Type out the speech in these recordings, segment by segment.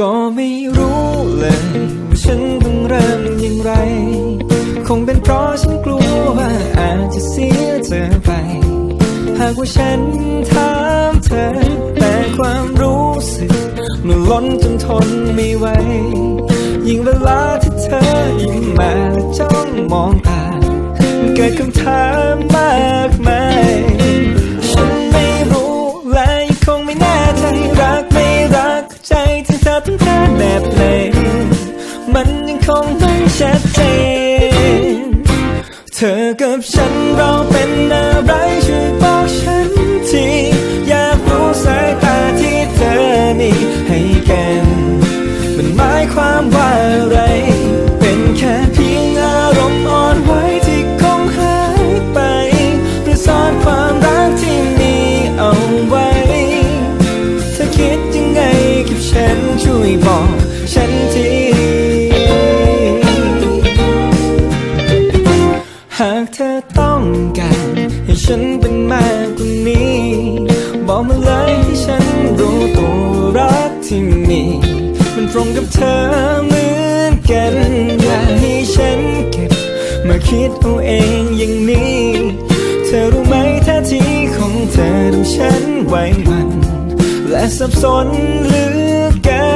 ก็ไม่รู้เลยว่าฉันต้องเริ่มอย่างไร คงเป็นเพราะฉันกลัวว่าอาจจะเสียเธอไป หากว่าฉันถามเธอ แต่ความรู้สึกมันล้นจนทนไม่ไหว ยิ่งเวลาที่เธอยิ้มมาและจ้องมองตาเกิดคำถามมาก ที่เธอต้แบบไหนมันยังคงไม่ชัดเจนเธอกับฉันเราเป็นอะไรช่วยบอกฉันที ฉันเป็นมากกว่านี้ บอกมาเลยให้ฉันรู้ตัวรักที่มี มันตรงกับเธอเหมือนกัน อยากให้ฉันเก็บ มาคิดเอาเองอย่างนี้ เธอรู้ไหมท่าทีของเธอทำฉันไหวหมัน และสับสนเหลือเกิ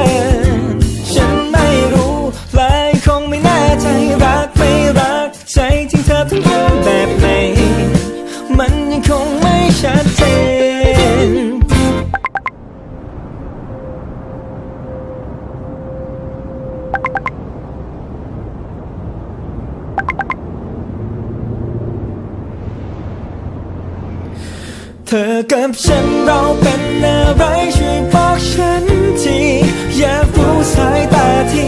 น ฉันไม่รู้และคงไม่แน่ใจรักไม่ เธอกับฉันเราเป็นอะไรช่วยบอกฉันที อยากรู้สายตาที่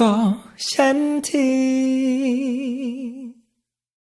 บอกฉันที